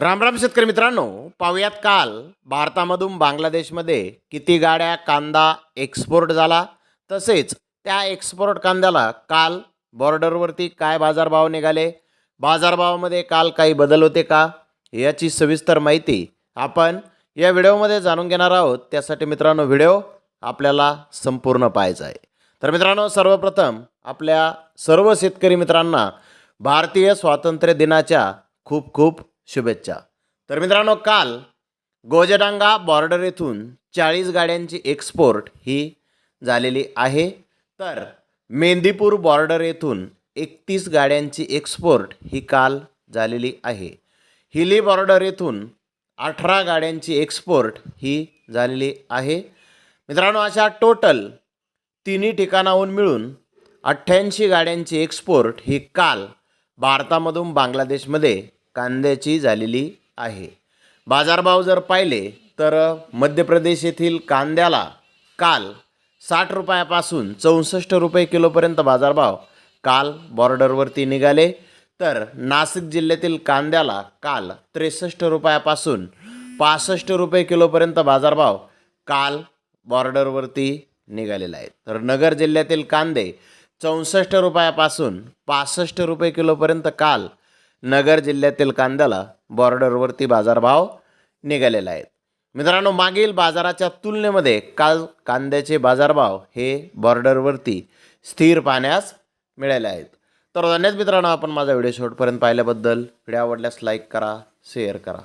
राम राम शेतकरी मित्रांनो पाहुयात काल भारतामधून बांगलादेशमध्ये किती गाड्या कांदा एक्सपोर्ट झाला? तसेच त्या एक्सपोर्ट कांद्याला काल बॉर्डरवरती काय बाजारभाव निघाले? बाजारभावामध्ये काल काही बदल होते का? याची सविस्तर माहिती आपण या व्हिडिओमध्ये जाणून घेणार आहोत. त्यासाठी मित्रांनो व्हिडिओ आपल्याला संपूर्ण पाहायचा आहे. तर मित्रांनो सर्वप्रथम आपल्या सर्व शेतकरी मित्रांना भारतीय स्वातंत्र्य दिनाच्या खूप खूप शुभेच्छा. तर मित्रांनो काल गोजडांगा बॉर्डर येथून चाळीस गाड्यांची एक्सपोर्ट ही झालेली आहे. तर मेंदीपूर बॉर्डर येथून एकतीस गाड्यांची एक्सपोर्ट ही काल झालेली आहे. हिली बॉर्डर येथून अठरा गाड्यांची एक्सपोर्ट ही झालेली आहे. मित्रांनो अशा टोटल तिन्ही ठिकाणाहून मिळून अठ्ठ्याऐंशी गाड्यांची एक्सपोर्ट ही काल भारतामधून बांगलादेशमध्ये कांद्याची झालेली आहे. बाजारभाव जर पाहिले तर मध्य प्रदेश येथील कांद्याला काल साठ रुपयापासून चौसष्ट रुपये किलोपर्यंत बाजारभाव काल बॉर्डरवरती निघाले. तर नाशिक जिल्ह्यातील कांद्याला काल त्रेसष्ट रुपयापासून पासष्ट रुपये किलोपर्यंत बाजारभाव काल बॉर्डरवरती निघालेला आहे. तर नगर जिल्ह्यातील कांदे चौसष्ट रुपयापासून पासष्ट रुपये किलोपर्यंत काल नगर जिल्ह्यातील कांद्याला बॉर्डरवरती बाजारभाव निघालेला आहेत. मित्रांनो मागील बाजाराच्या तुलनेमध्ये काल कांद्याचे बाजारभाव हे बॉर्डरवरती स्थिर पाहण्यास मिळाले आहेत. तर धन्यवाद मित्रांनो आपण माझा व्हिडिओ शेवटपर्यंत पाहिल्याबद्दल व्हिडिओ आवडल्यास लाईक करा शेअर करा.